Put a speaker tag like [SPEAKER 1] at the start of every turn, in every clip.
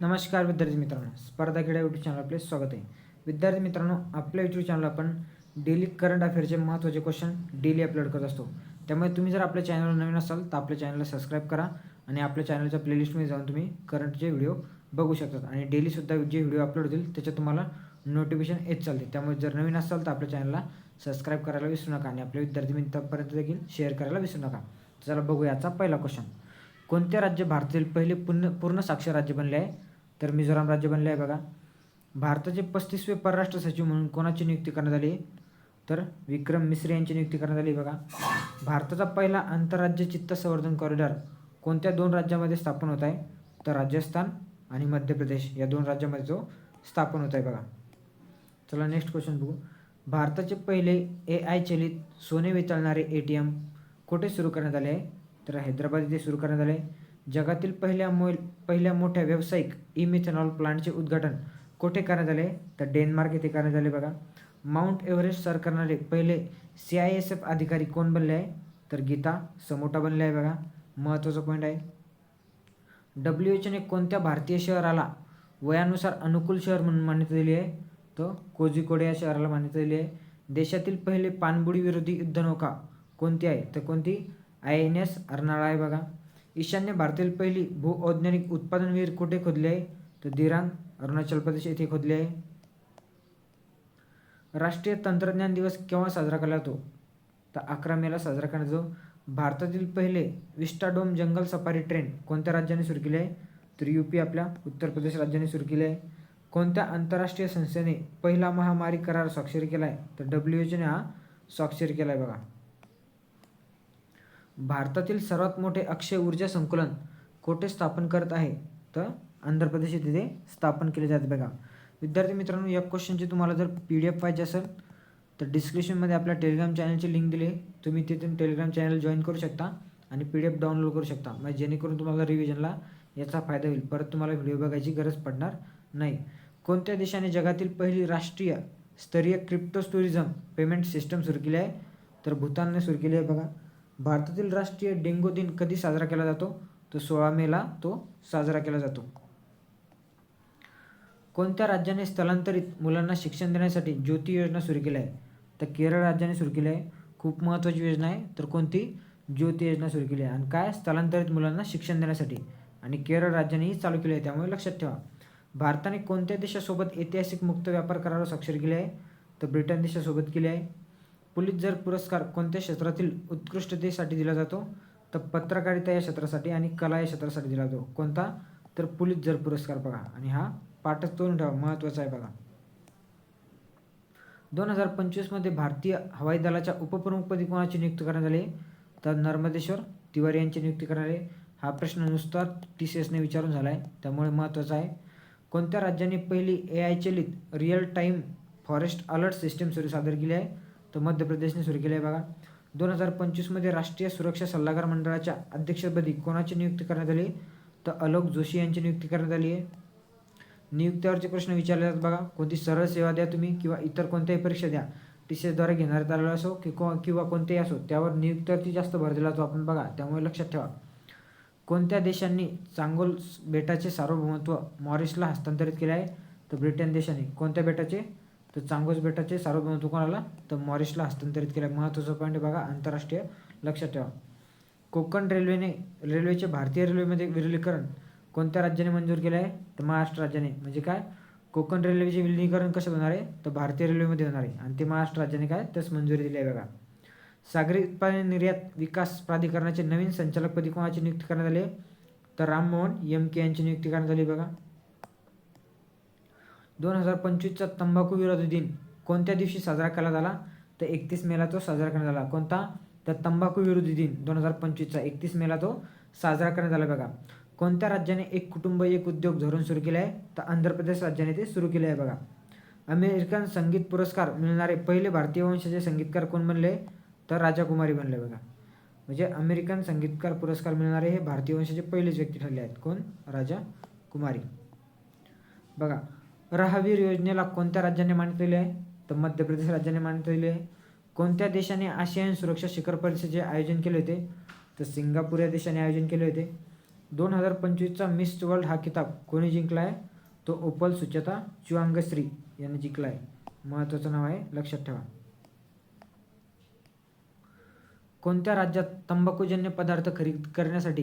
[SPEAKER 1] नमस्कार विद्यार्थी मित्रांनो. स्पर्धा क्रीडा यूट्यूब चॅनल आपले स्वागत आहे. विद्यार्थी मित्रांनो आपल्या यूट्यूब चॅनल आपण डेली करंट अफेअरचे महत्त्वाचे क्वेश्चन डेली अपलोड करत असतो. त्यामुळे तुम्ही जर आपल्या चॅनलवर नवीन असाल तर आपल्या चॅनलला सबस्क्राईब करा आणि आपल्या चॅनलच्या प्लेलिस्टमध्ये जाऊन तुम्ही करंटचे व्हिडिओ बघू शकतात आणि डेलीसुद्धा जे व्हिडिओ अपलोड होतील त्याच्यात तुम्हाला नोटिफिकेशन येत चालते. त्यामुळे जर नवीन असाल तर आपल्या चॅनलला सबस्क्राईब करायला विसरू नका आणि आपल्या विद्यार्थी मित्रांपर्यंत देखील शेअर करायला विसरू नका. चला बघू याचा पहिला क्वेश्चन कोणते राज्य भारतातील पहिले पूर्ण पूर्ण साक्षर राज्य बनले आहे? तर मिझोराम राज्य बनले आहे बघा. भारताचे पस्तीसवे परराष्ट्र सचिव म्हणून कोणाची नियुक्ती करण्यात आली? तर विक्रम मिश्रे यांची नियुक्ती करण्यात आली बघा. भारताचा पहिला आंतरराज्य चित्त संवर्धन कॉरिडॉर कोणत्या दोन राज्यामध्ये स्थापन होत आहे? तर राजस्थान आणि मध्य प्रदेश या दोन राज्यामध्ये जो स्थापन होत आहे बघा. चला नेक्स्ट क्वेश्चन बघू. भारताचे पहिले ए आय चलित सोने वितळणारे ए टी एम कुठे सुरू करण्यात आले आहे? तर हैदराबाद येथे सुरू करण्यात आले जगातील पहिल्या मो पहिल्या मोठ्या व्यावसायिक ई मिथेनॉल प्लांटचे उद्घाटन कोठे करण्यात आले? तर डेन्मार्क येथे करण्यात आले बघा. माउंट एव्हरेस्ट सर करणारे पहिले सी आय एस एफ अधिकारी कोण बनले आहे? तर गीता समोटा बनले आहे बघा. महत्त्वाचा पॉईंट आहे. डब्ल्यू एचने कोणत्या भारतीय शहराला वयानुसार अनुकूल शहर म्हणून मान्यता दिली आहे? तर कोझिकोडे या शहराला मान्यता दिली आहे. देशातील पहिले पाणबुडी विरोधी युद्धनौका कोणती आहे? तर कोणती? आय एन एस अर्नाळा आहे बघा. ईशान्य भारतातील पहिली भूवैज्ञानिक उत्पादन विहीर कुठे खोदली आहे? तर दिरान अरुणाचल प्रदेश येथे खोदली आहे. राष्ट्रीय तंत्रज्ञान दिवस केव्हा साजरा केला जातो? तर अकरा मेला साजरा करण्यात येतो. भारतातील पहिले विस्टाडोम जंगल सफारी ट्रेन कोणत्या राज्याने सुरू केली आहे? तर यू पी आपल्या उत्तर प्रदेश राज्याने सुरू केली आहे. कोणत्या आंतरराष्ट्रीय संस्थेने पहिला महामारी करार स्वाक्षरी केला आहे? तर डब्ल्यू एचने हा स्वाक्षरी केला आहे बघा. भारतातील सर्वात मोठे अक्षय ऊर्जा संकुलन कोठे स्थापन करत आहे? तर आंध्र प्रदेश तिथे स्थापन केले जाते बघा. विद्यार्थी मित्रांनो या क्वेश्चनची तुम्हाला जर पी डी एफ पाहिजे असेल तर डिस्क्रिप्शनमध्ये आपल्या टेलिग्राम चॅनलची लिंक दिली तुम्ही तिथून टेलिग्राम चॅनल जॉईन करू शकता आणि पी डी एफ डाउनलोड करू शकता. म्हणजे जेणेकरून तुम्हाला रिव्हिजनला याचा फायदा होईल. परत तुम्हाला व्हिडिओ बघायची गरज पडणार नाही. कोणत्या देशाने जगातील पहिली राष्ट्रीय स्तरीय क्रिप्टोस्टुरिझम पेमेंट सिस्टम सुरू केली आहे? तर भूतानने सुरू केली आहे बघा. भारतातील राष्ट्रीय डेंगू दिन कधी साजरा केला जातो? तर सोळा मेला तो साजरा केला जातो. कोणत्या राज्याने स्थलांतरित मुलांना शिक्षण देण्यासाठी ज्योती योजना सुरू केली आहे? तर केरळ राज्याने सुरू केली आहे. खूप महत्त्वाची योजना आहे. तर कोणती? ज्योती योजना सुरू केली आहे. आणि काय? स्थलांतरित मुलांना शिक्षण देण्यासाठी. आणि केरळ राज्यानेही चालू केली आहे. त्यामुळे लक्षात ठेवा. भारताने कोणत्या देशासोबत ऐतिहासिक मुक्त व्यापार करारावर स्वाक्षरी केली आहे? तर ब्रिटन देशासोबत केली आहे. पुलितझर पुरस्कार कोणत्या क्षेत्रातील उत्कृष्टतेसाठी दिला जातो तर पत्रकारिता या क्षेत्रासाठी आणि कला या क्षेत्रासाठी दिला जातो. कोणता? तर पुलितझर पुरस्कार बघा. आणि हा पाठच तोडून ठेवा महत्त्वाचा आहे बघा. दोन हजार पंचवीसमध्ये भारतीय हवाई दलाच्या उपप्रमुखपदी कोणाची नियुक्ती करण्यात आली? तर नर्मदेश्वर तिवारी यांची नियुक्ती करण्यात आली. हा प्रश्न नुसता टी सी एसने विचारून झाला आहे त्यामुळे महत्त्वाचा आहे. कोणत्या राज्याने पहिली ए आय चलित real time forest alert system सुरू सादर केली आहे? तर मध्य प्रदेशने सुरू केले आहे बघा. दोन हजार पंचवीसमध्ये राष्ट्रीय सुरक्षा सल्लागार मंडळाच्या अध्यक्षपदी कोणाची नियुक्ती करण्यात आली? तर अलोक जोशी यांची नियुक्ती करण्यात आली आहे. नियुक्त्यावरचे प्रश्न विचारले जातात बघा. कोणती सरळ सेवा द्या तुम्ही किंवा इतर कोणत्याही परीक्षा द्या? टी सी एसद्वारे घेण्यात आलेला असो की किंवा कोणतेही असो त्यावर नियुक्त्यावरती जास्त भर दिला जातो. आपण बघा त्यामुळे लक्षात ठेवा. कोणत्या देशांनी चांगोल बेटाचे सार्वभौमत्व मॉरिसला हस्तांतरित केले आहे? तर ब्रिटन देशाने. कोणत्या बेटाचे? तर चांगोज बेटाचे सार्वभौमत्व कोणाला तर मॉरिशला हस्तांतरित केलं. आहे महत्त्वाचा पॉईंट बघा आंतरराष्ट्रीय लक्षात ठेवा. कोकण रेल्वेने रेल्वेचे भारतीय रेल्वेमध्ये विलिनीकरण कोणत्या राज्याने मंजूर केलं आहे? तर महाराष्ट्र राज्याने. म्हणजे काय? कोकण रेल्वेचे विलिनीकरण कसं होणार आहे? तर भारतीय रेल्वेमध्ये होणार आहे. आणि ते महाराष्ट्र राज्याने काय? तस मंजुरी दिली आहे बघा. सागरी उत्पादन निर्यात विकास प्राधिकरणाचे नवीन संचालकपदी कोणाची नियुक्ती करण्यात आली तर राममोहन एम के यांची नियुक्ती करण्यात आली बघा. दोन हजार पंचवीसचा तंबाखू विरोधी दिन कोणत्या दिवशी साजरा केला झाला? तर एकतीस मेला तो साजरा करण्यात आला. कोणता? तर तंबाखू विरोधी दिन दोन हजार पंचवीसचा एकतीस मेला तो साजरा करण्यात आला बघा. कोणत्या राज्याने एक कुटुंब एक उद्योग धोरण सुरू केले आहे? तर आंध्र प्रदेश राज्याने ते सुरू केले आहे बघा. अमेरिकन संगीत पुरस्कार मिळणारे पहिले भारतीय वंशाचे संगीतकार कोण बनले? तर राजाकुमारी बनले बघा. म्हणजे अमेरिकन संगीतकार पुरस्कार मिळणारे हे भारतीय वंशाचे पहिलेच व्यक्ती ठरले आहेत. कोण? राजा कुमारी बघा रहावीर योजनेला कोणत्या राज्याने मान्यता दिली आहे तर मध्य प्रदेश राज्याने मान्यता दिली आहे कोणत्या देशाने आशियान सुरक्षा शिखर परिषदेचे आयोजन केले होते? तर सिंगापूर या देशाने आयोजन केले होते. दोन हजार पंचवीसचा मिस वर्ल्ड हा किताब कोणी जिंकला आहे तो ओपल सुचेता चुआंगश्री यांनी जिंकला आहे महत्त्वाचं नाव आहे लक्षात ठेवा. कोणत्या राज्यात तंबाखूजन्य पदार्थ खरेदी करण्यासाठी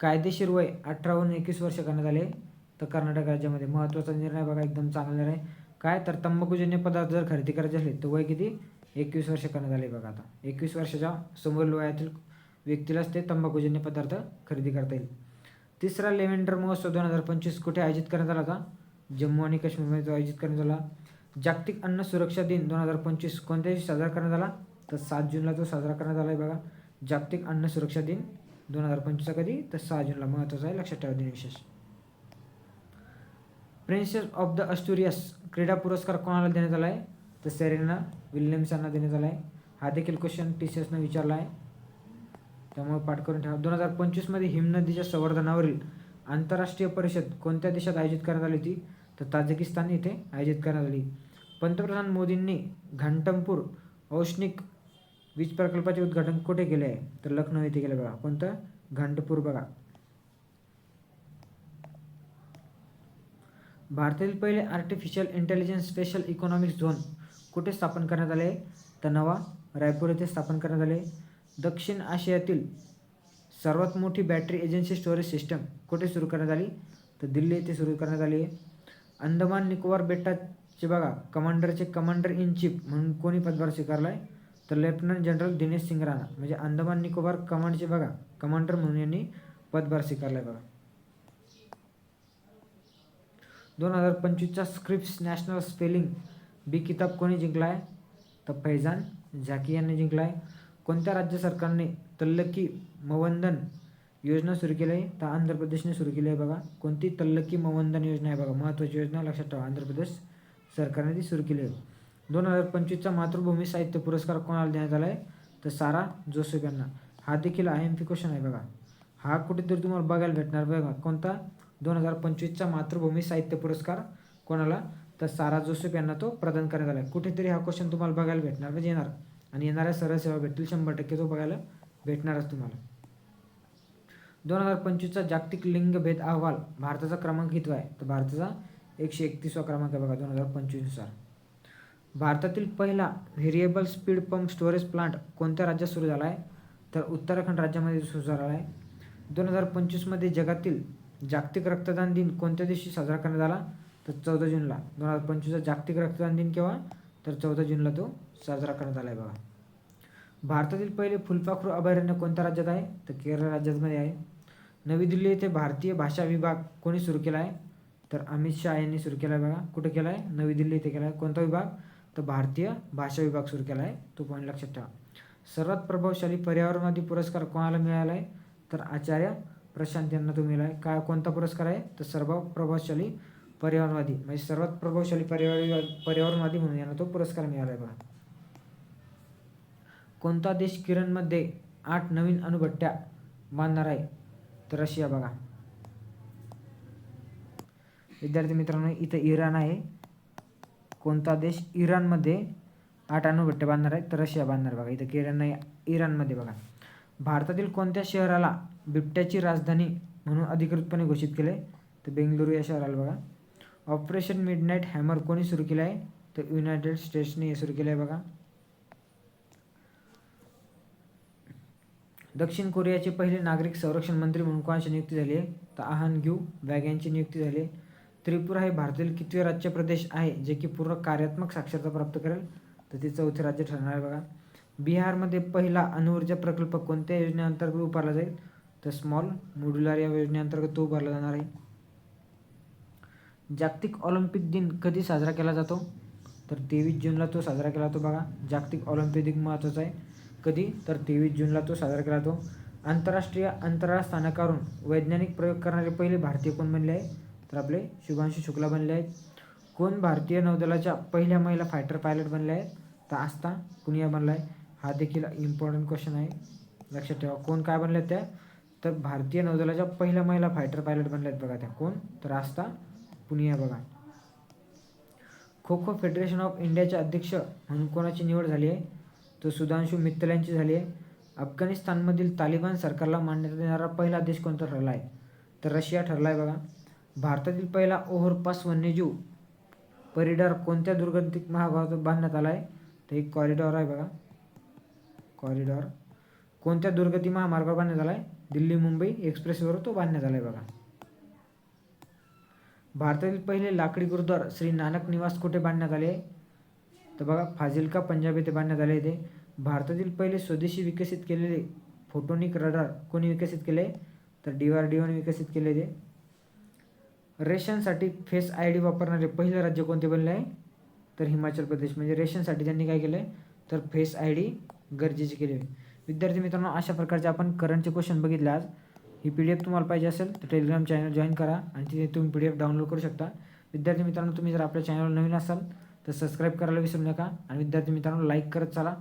[SPEAKER 1] कायदेशीर वय अठराहून एकवीस वर्ष करण्यात आले? तर कर्नाटक राज्यामध्ये महत्त्वाचा निर्णय बघा एकदम चांगला निर्णय. काय? तर तंबाखूजन्य पदार्थ जर खरेदी करायचे असले तर वय किती? एकवीस वर्ष करण्यात आले बघा आता. एकवीस वर्षाच्या समोर वयातील व्यक्तीलाच ते तंबाखूजन्य पदार्थ खरेदी करता येईल. तिसरा लेव्हेंडर महोत्सव दोन हजार पंचवीस कुठे आयोजित करण्यात आला होता? जम्मू आणि काश्मीरमध्ये तो आयोजित करण्यात आला. जागतिक अन्न सुरक्षा दिन दोन हजार पंचवीस कोणत्या दिवशी साजरा करण्यात आला? तर सात जूनला तो साजरा करण्यात आला आहे बघा. जागतिक अन्न सुरक्षा दिन दोन हजार पंचवीसचा कधी? तर सहा जूनला. महत्त्वाचा आहे लक्षात ठेवा दिन विशेष. प्रिन्सेस ऑफ द अस्टुरियस क्रीडा पुरस्कार कोणाला देण्यात आला आहे तर सेरेना विल्यम्स यांना देण्यात आला आहे हा देखील क्वेश्चन टी सी एसनं विचारला आहे त्यामुळे पाठ करून ठेवा. दोन हजार पंचवीसमध्ये हिमनदीच्या संवर्धनावरील आंतरराष्ट्रीय परिषद कोणत्या देशात आयोजित करण्यात आली होती? तर ताजिकिस्तान येथे आयोजित करण्यात आली. पंतप्रधान मोदींनी घंटमपूर औष्णिक वीज प्रकल्पाचे उद्घाटन कुठे केले आहे? तर लखनौ येथे केले बघा. कोणतं? घाटपूर बघा. भारतातील पहिले artificial intelligence special economic zone कुठे स्थापन करण्यात आले? तर नवा रायपूर येथे स्थापन करण्यात आले. दक्षिण आशियातील सर्वात मोठी बॅटरी एजन्सी स्टोरेज सिस्टम कुठे सुरू करण्यात आली? तर दिल्ली येथे सुरू करण्यात आली. आहे अंदमान निकोबार बेटाचे बघा कमांडरचे कमांडर इन चीफ म्हणून कोणी पदभार स्वीकारला आहे तर लेफ्टनंट जनरल दिनेश सिंग राणा म्हणजे अंदमान निकोबार कमांडचे बघा कमांडर म्हणून यांनी पदभार स्वीकारला आहे बघा. दोन हजार पंचवीसचा स्क्रिप्स नॅशनल स्पेलिंग बी किताब कोणी जिंकला आहे तर फैजान झाकी यांनी जिंकला आहे कोणत्या राज्य सरकारने तल्लकी मवंदन योजना सुरू केली आहे? तर आंध्र प्रदेशने सुरू केली आहे बघा. कोणती तल्लकी मवंदन योजना आहे बघा? महत्त्वाची योजना लक्षात ठेवा. आंध्र प्रदेश सरकारने ती सुरू केली आहे. दोन हजार पंचवीसचा मातृभूमी साहित्य पुरस्कार कोणाला देण्यात आला आहे तर सारा जोसेफ यांना. हा देखील आय एम पी क्वेश्चन आहे बघा. हा कुठेतरी तुम्हाला बघायला भेटणार बघा. कोणता? दोन हजार पंचवीसचा मातृभूमी साहित्य पुरस्कार. कोणाला? तर सारा जोसेफ यांना तो प्रदान करण्यात आला. आहे कुठेतरी हा क्वेश्चन तुम्हाला बघायला भेटणार म्हणजे येणार. आणि येणाऱ्या सरळ सेवा भेटतील शंभर टक्के तो बघायला भेटणारच तुम्हाला. दोन हजार पंचवीसचा जागतिक लिंगभेद अहवाल भारताचा क्रमांक कितवा आहे? तर भारताचा एकशे एकतीसवा क्रमांक आहे बघा दोन हजार पंचवीसनुसार. भारतातील पहिला variable speed pump storage plant कोणत्या राज्यात सुरू झाला आहे? तर उत्तराखंड राज्यामध्ये सुरू झाला आहे. दोन हजार पंचवीसमध्ये जगातील जागतिक रक्तदान दिन कोणत्या दिवशी साजरा करण्यात आला? तर चौदा जूनला. दोन हजार पंचवीसचा जागतिक रक्तदान दिन केव्हा? तर चौदा जूनला तो साजरा करण्यात आला आहे बघा. भारतातील पहिले फुलपाखरू अभयारण्य कोणत्या राज्यात आहे? तर केरळ राज्यामध्ये आहे. नवी दिल्ली येथे भारतीय भाषा विभाग कोणी सुरू केला आहे? तर अमित शहा यांनी सुरू केला आहे बघा. कुठे केला आहे? नवी दिल्ली येथे केला आहे. कोणता विभाग? तर भारतीय भाषा विभाग सुरू केला आहे. तो पॉईंट लक्षात ठेवा. सर्वात प्रभावशाली पर्यावरणवादी पुरस्कार कोणाला मिळाला आहे तर आचार्य प्रशांत यांना तो मिळाला आहे काय कोणता पुरस्कार आहे? तर सर्व प्रभावशाली पर्यावरणवादी. म्हणजे सर्वात प्रभावशाली पर्यावरण पर्यावरणवादी म्हणून यांना तो पुरस्कार मिळाला आहे बघा. कोणता देश किरणमध्ये आठ नवीन अणुभट्ट्या बांधणार आहे? तर रशिया बघा. विद्यार्थी मित्रांनो इथं इराण आहे. कोणता देश इराणमध्ये आठ अणुभट्ट्या बांधणार आहे? तर रशिया बांधणार बघा. इथं किरण नाही इराणमध्ये बघा. भारतातील कोणत्या शहराला बिबट्याची राजधानी म्हणून अधिकृतपणे घोषित केले तर बेंगलुरू या शहराला बघा. ऑपरेशन मिडनाईट हॅमर कोणी सुरू केलं आहे तर युनायटेड स्टेट्सने हे सुरू केलं आहे बघा. दक्षिण कोरियाचे पहिले नागरिक संरक्षण मंत्री म्हणून कोणाची नियुक्ती झाली आहे? तर आहान ग्यू वॅग यांची नियुक्ती झाली आहे. त्रिपुरा हे भारतातील कितवे राज्य प्रदेश आहे जे की पूर्ण कार्यात्मक साक्षरता प्राप्त करेल? तर ते चौथे राज्य ठरणार आहे बघा. बिहारमध्ये पहिला अणुऊर्जा प्रकल्प कोणत्या योजनेअंतर्गत उभारला जाईल? तर स्मॉल मोड्युलर या योजनेअंतर्गत तो उभारला जाणार आहे. जागतिक ऑलिम्पिक दिन कधी साजरा केला जातो? तर तेवीस जूनला तो साजरा केला जातो बघा. जागतिक ऑलिम्पिक दिन महत्त्वाचा आहे. कधी? तर तेवीस जूनला तो साजरा केला जातो. आंतरराष्ट्रीय अंतराळ स्थानकावरून वैज्ञानिक प्रयोग करणारे पहिले भारतीय कोण बनले आहे? तर आपले शुभांशु शुक्ला बनले आहेत. कोण भारतीय नौदलाच्या पहिल्या महिला फायटर पायलट बनल्या आहेत? तर आस्था कुनिया बनला आहे. हा देखील इम्पॉर्टंट क्वेश्चन आहे. लक्षात ठेवा कोण काय बनल्या त्या? तर भारतीय नौदलाच्या पहिल्या महिला फायटर पायलट बनल्या आहेत बघा त्या. कोण? तर आस्था पुनिया बघा. खो खो फेडरेशन ऑफ इंडियाचे अध्यक्ष म्हणून कोणाची निवड झाली आहे? तो सुधांशू मित्तल यांची झाली आहे. अफगाणिस्तानमधील तालिबान सरकारला मान्यता देणारा पहिला देश कोणता ठरला आहे? तर रशिया ठरला आहे बघा. भारतातील पहिला ओव्हरपास वन्यजीव कॉरिडॉर कोणत्या दुर्गंधिक महाभागातून बांधण्यात आला आहे? तर एक कॉरिडॉर आहे बघा. कॉरिडॉर. कोणत्या दुर्गती महामार्गावर बांधण्यात आला आहे दिल्ली मुंबई एक्सप्रेसवर तो बांधण्यात आला आहे बघा. भारतातील पहिले लाकडी गुरुद्वार श्री नानक निवास कुठे बांधण्यात आले? तर बघा फाजिलका पंजाब येथे बांधण्यात आले येथे भारतातील पहिले स्वदेशी विकसित केलेले फोटोनिक रडार कोणी विकसित केले? तर डी आर डी विकसित केले ते रेशनसाठी फेस आय डी वापरणारे पहिले राज्य कोणते बनले आहे? तर हिमाचल प्रदेश. म्हणजे रेशनसाठी त्यांनी काय केलं आहे तर फेस आय डी गरजेचे केले. विद्यार्थी मित्रांनो अशा प्रकारचे आपण करंटचे क्वेश्चन बघितले आज. ही पी डी एफ तुम्हाला पाहिजे असेल तर टेलिग्राम चॅनल जॉईन करा आणि तिथे तुम्ही पी डी एफ डाउनलोड करू शकता. विद्यार्थी मित्रांनो तुम्ही जर आपल्या चॅनलवर नवीन असाल तर सबस्क्राईब करायला विसरू नका आणि विद्यार्थी मित्रांनो लाईक करत चला.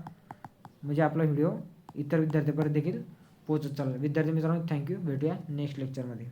[SPEAKER 1] म्हणजे आपला व्हिडिओ इतर विद्यार्थ्यांपर्यंत देखील पोहोचत चालला. विद्यार्थी मित्रांनो थँक्यू भेटूया नेक्स्ट लेक्चरमध्ये